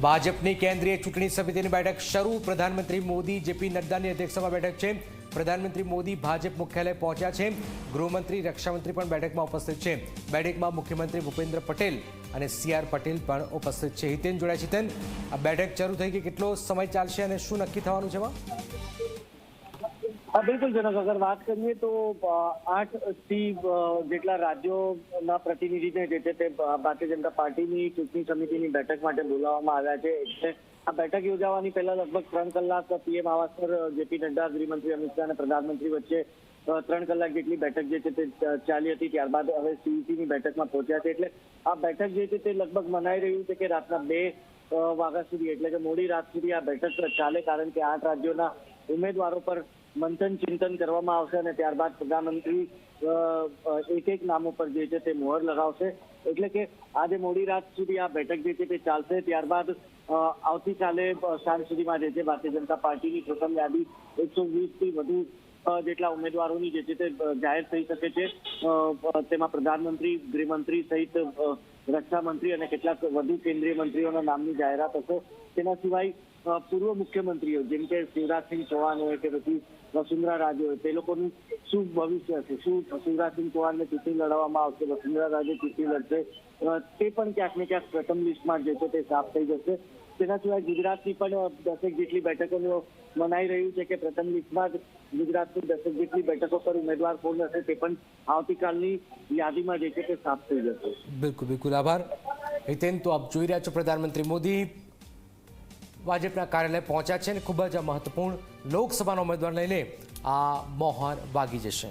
ભાજપની કેન્દ્રીય ચૂંટણી સમિતિની બેઠક શરૂ. પ્રધાનમંત્રી મોદી, જેપી નડ્ડાની અધ્યક્ષતામાં બેઠક છે. પ્રધાનમંત્રી મોદી ભાજપ મુખ્યાલય પહોંચ્યા છે. ગૃહમંત્રી, રક્ષામંત્રી પણ બેઠકમાં ઉપસ્થિત છે. બેઠકમાં મુખ્યમંત્રી ભૂપેન્દ્ર પટેલ અને સી આર પટેલ પણ ઉપસ્થિત છે. હિતેન જોડાય છે આ બેઠક શરૂ થઈ ગઈ કેટલો સમય ચાલશે અને શું નક્કી થવાનું છે એમાં? હા, બિલકુલ, જનક, અગર વાત કરીએ તો આઠથી જેટલા રાજ્યોના પ્રતિનિધિને જે છે તે ભારતીય જનતા પાર્ટીની ચૂંટણી સમિતિની બેઠક માટે બોલાવવામાં આવ્યા છે. એટલે આ બેઠક યોજાવાની પહેલા લગભગ ત્રણ કલાક પીએમ આવાસ પર જેપી નડ્ડા, ગૃહમંત્રી અમિત શાહ અને પ્રધાનમંત્રી વચ્ચે ત્રણ કલાક જેટલી બેઠક જે છે તે ચાલી હતી. ત્યારબાદ હવે સીઈસીની બેઠકમાં પહોંચ્યા છે. એટલે આ બેઠક જે છે તે લગભગ મનાઈ રહ્યું છે કે રાતના બે વાગ્યા સુધી, એટલે કે મોડી રાત સુધી આ બેઠક ચાલે, કારણ કે આઠ રાજ્યોના ઉમેદવારો પર મંથન ચિંતન કરવામાં આવશે અને ત્યારબાદ પ્રધાનમંત્રી એક એક નામો પર જે છે તે મોહર લગાવશે. એટલે કે આજે મોડી રાત સુધી આ બેઠક જે છે તે ચાલશે. ત્યારબાદ આવતીકાલે સાંજ સુધીમાં જે છે ભારતીય જનતા પાર્ટીની પ્રથમ યાદી એકસો વીસથી વધુ જેટલા ઉમેદવારોની જે છે તે જાહેર થઈ શકે છે. તેમાં પ્રધાનમંત્રી, ગૃહમંત્રી સહિત રક્ષામંત્રી અને કેટલાક વધુ કેન્દ્રીય મંત્રીઓના નામની જાહેરાત હશે. તેના સિવાય પૂર્વ મુખ્યમંત્રીઓ, જેમ કે શિવરાજસિંહ ચૌહાણ હોય કે પછી વસુંધરા રાજે હોય, તે લોકોનું શું ભવિષ્ય છે શું શિવરાજસિંહ ચૌહાણને ચૂંટણી લડવામાં આવશે, વસુંધરા રાજે ચૂંટણી લડશે? તે પણ ક્યાંક ને ક્યાંક પ્રથમ લિસ્ટમાં જે છે તે સાફ થઈ જશે. તેના સિવાય ગુજરાતની પણ દસેક જેટલી બેઠકોનું મનાઈ રહ્યું છે કે પ્રથમ લિસ્ટમાં જ ગુજરાતની દસેક જેટલી બેઠકો પર ઉમેદવાર કોણ હશે તે પણ આવતીકાલની યાદીમાં જે છે તે સાફ થઈ જશે. બિલકુલ બિલકુલ. આભાર. હિતેન, તો આપ જોઈ રહ્યા છો પ્રધાનમંત્રી મોદી. ભાજપના કાર્યાલય પહોંચ્યા છે અને ખૂબ જ મહત્વપૂર્ણ લોકસભાનો ઉમેદવાર લઈને આ મોહર વાગી જશે.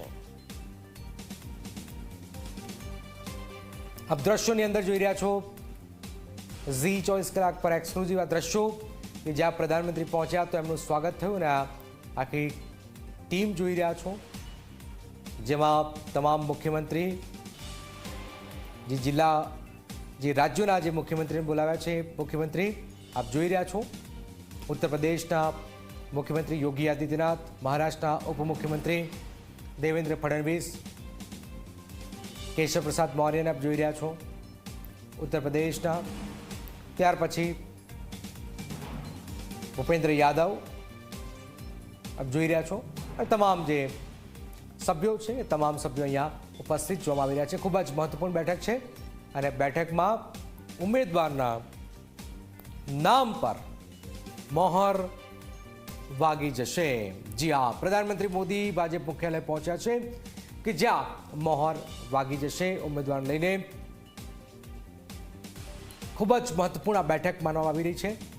આપ દ્રશ્યોની અંદર જોઈ રહ્યા છો. ઝી ચોવીસ કલાક પર એક્સક્લુઝિવ આ દ્રશ્યો કે જ્યાં પ્રધાનમંત્રી પહોંચ્યા તો એમનું સ્વાગત થયું અને આ આખી ટીમ જોઈ રહ્યા છો. જેમાં તમામ મુખ્યમંત્રી, જે જિલ્લા જે રાજ્યોના જે મુખ્યમંત્રીને બોલાવ્યા છે. એ મુખ્યમંત્રી, આપ જોઈ રહ્યા છો. ઉત્તર પ્રદેશના મુખ્યમંત્રી યોગી આદિત્યનાથ, મહારાષ્ટ્રના ઉપમુખ્યમંત્રી દેવેન્દ્ર ફડણવીસ કેશવ પ્રસાદ મૌર્યને આપ જોઈ રહ્યા છો. ઉત્તર પ્રદેશના, ત્યાર પછી ભૂપેન્દ્ર યાદવ આપ જોઈ રહ્યા છો. આ તમામ જે સભ્યો છે, એ તમામ સભ્યો અહીંયા ઉપસ્થિત જોવામાં આવી રહ્યા છે. ખૂબ જ મહત્વપૂર્ણ બેઠક છે. અને બેઠકમાં ઉમેદવારના નામ પર મોહર વાગી જશે. જી હા, પ્રધાનમંત્રી મોદી ભાજપ મુખ્યાલય પહોંચ્યા છે કે જ્યાં મોહર વાગી જશે. ઉમેદવાર લઈને ખૂબ જ મહત્વપૂર્ણ બેઠક માનવામાં આવી રહી છે.